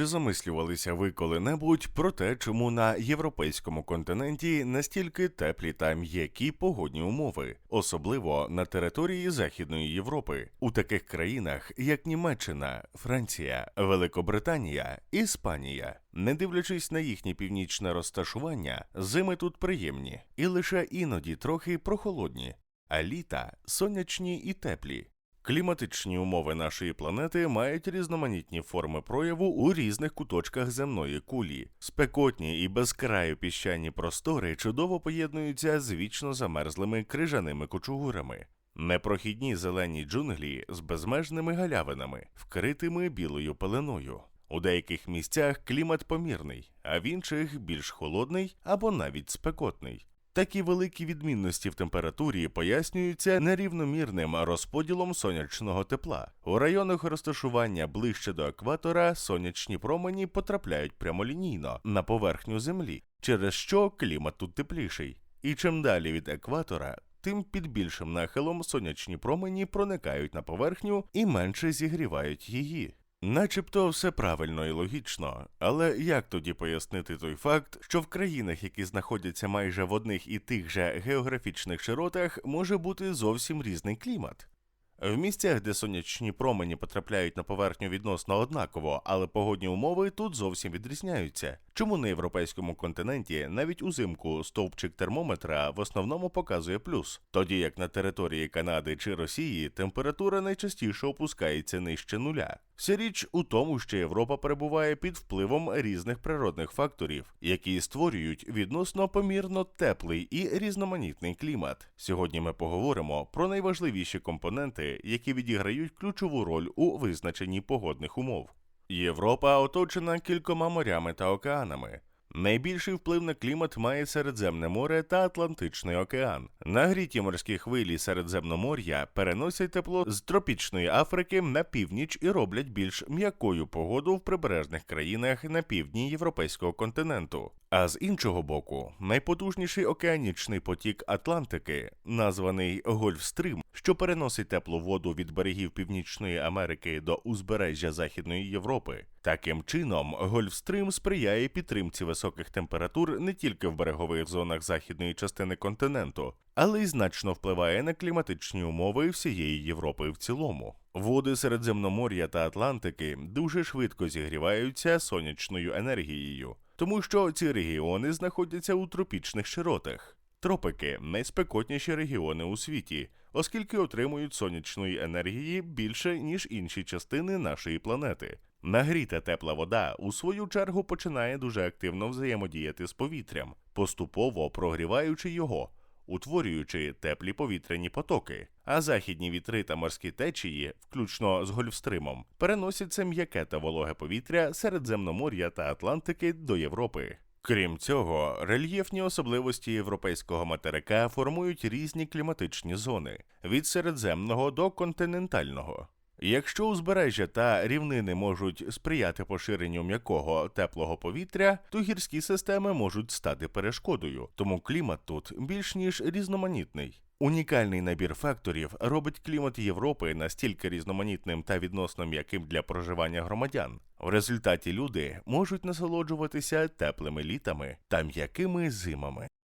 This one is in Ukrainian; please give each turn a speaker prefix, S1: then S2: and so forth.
S1: Чи замислювалися ви коли-небудь про те, чому на європейському континенті настільки теплі та м'які погодні умови, особливо на території Західної Європи, у таких країнах, як Німеччина, Франція, Великобританія, Іспанія, не дивлячись на їхнє північне розташування, зими тут приємні і лише іноді трохи прохолодні, а літа сонячні і теплі. Кліматичні умови нашої планети мають різноманітні форми прояву у різних куточках земної кулі. Спекотні і безкраю піщані простори чудово поєднуються з вічно замерзлими крижаними кучугурами. Непрохідні зелені джунглі з безмежними галявинами, вкритими білою пеленою. У деяких місцях клімат помірний, а в інших більш холодний або навіть спекотний. Такі великі відмінності в температурі пояснюються нерівномірним розподілом сонячного тепла. У районах розташування ближче до екватора сонячні промені потрапляють прямолінійно на поверхню землі, через що клімат тут тепліший. І чим далі від екватора, тим під більшим нахилом сонячні промені проникають на поверхню і менше зігрівають її. Начебто все правильно і логічно, але як тоді пояснити той факт, що в країнах, які знаходяться майже в одних і тих же географічних широтах, може бути зовсім різний клімат? В місцях, де сонячні промені потрапляють на поверхню відносно однаково, але погодні умови тут зовсім відрізняються. Чому на європейському континенті навіть узимку стовпчик термометра в основному показує плюс, тоді як на території Канади чи Росії температура найчастіше опускається нижче нуля. Вся річ у тому, що Європа перебуває під впливом різних природних факторів, які створюють відносно помірно теплий і різноманітний клімат. Сьогодні ми поговоримо про найважливіші компоненти, які відіграють ключову роль у визначенні погодних умов. Європа оточена кількома морями та океанами. Найбільший вплив на клімат має Середземне море та Атлантичний океан. Нагріті морські хвилі Середземномор'я переносять тепло з тропічної Африки на північ і роблять більш м'якою погоду в прибережних країнах на півдні європейського континенту. А з іншого боку, найпотужніший океанічний потік Атлантики, названий Гольфстрим, що переносить теплу воду від берегів Північної Америки до узбережжя Західної Європи. Таким чином, Гольфстрим сприяє підтримці високих температур не тільки в берегових зонах західної частини континенту, але й значно впливає на кліматичні умови всієї Європи в цілому. Води Середземномор'я та Атлантики дуже швидко зігріваються сонячною енергією, тому що ці регіони знаходяться у тропічних широтах. Тропики найспекотніші регіони у світі, оскільки отримують сонячної енергії більше, ніж інші частини нашої планети. Нагріта тепла вода у свою чергу починає дуже активно взаємодіяти з повітрям, поступово прогріваючи його, утворюючи теплі повітряні потоки. А західні вітри та морські течії, включно з Гольфстримом, переносять це м'яке та вологе повітря Середземномор'я та Атлантики до Європи. Крім цього, рельєфні особливості європейського материка формують різні кліматичні зони від середземного до континентального. Якщо узбережжя та рівнини можуть сприяти поширенню м'якого теплого повітря, то гірські системи можуть стати перешкодою, тому клімат тут більш ніж різноманітний. Унікальний набір факторів робить клімат Європи настільки різноманітним та відносно м'яким для проживання громадян. В результаті люди можуть насолоджуватися теплими літами та м'якими зимами.